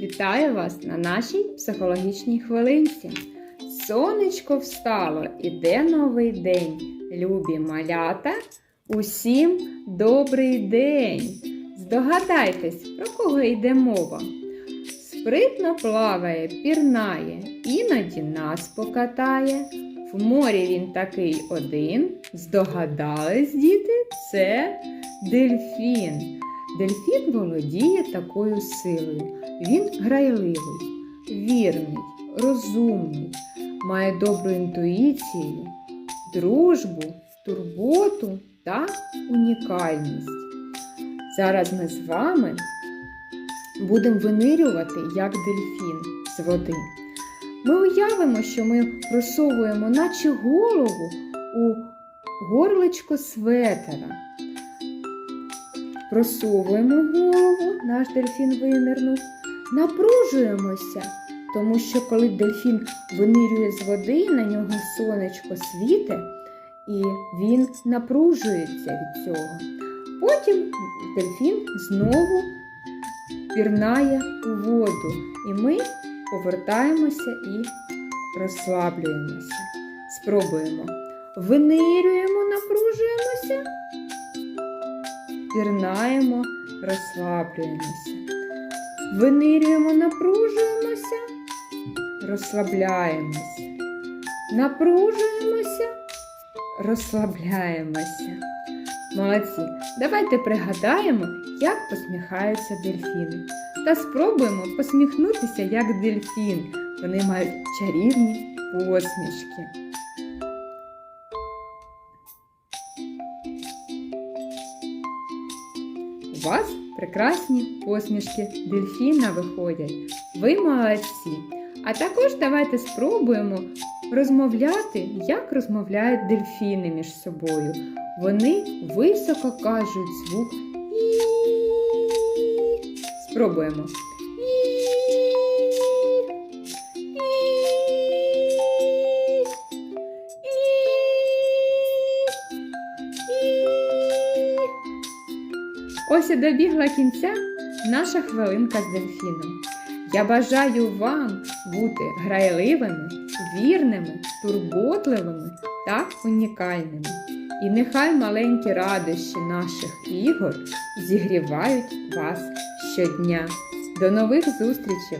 Вітаю вас на нашій психологічній хвилинці. Сонечко встало, іде новий день. Любі малята, усім добрий день. Здогадайтесь, про кого йде мова. Спритно плаває, пірнає, іноді нас покатає. В морі він такий один. Здогадались, діти, це дельфін. Дельфін володіє такою силою. Він грайливий, вірний, розумний, має добру інтуїцію, дружбу, турботу та унікальність. Зараз ми з вами будемо винирювати як дельфін з води. Ми уявимо, що ми просовуємо, наче голову у горличко светера. Просовуємо голову, наш дельфін винирнув, напружуємося, тому що коли дельфін винирює з води, на нього сонечко світе, і він напружується від цього. Потім дельфін знову пірнає у воду, і ми повертаємося і розслаблюємося. Спробуємо. Винирюємо, напружуємося пірнаємо, розслаблюємося. Винирюємо, напружуємося, розслабляємося. Напружуємося, розслабляємося. Молодці. Давайте пригадаємо, як посміхаються дельфіни. Та спробуємо посміхнутися як дельфін. Вони мають чарівні посмішки. У вас прекрасні посмішки дельфіна виходять. Ви молодці. А також давайте спробуємо розмовляти, як розмовляють дельфіни між собою. Вони високо кажуть звук. Спробуємо. Ось і добігла кінця наша хвилинка з дельфіном. Я бажаю вам бути грайливими, вірними, турботливими та унікальними. І нехай маленькі радощі наших ігор зігрівають вас щодня. До нових зустрічей!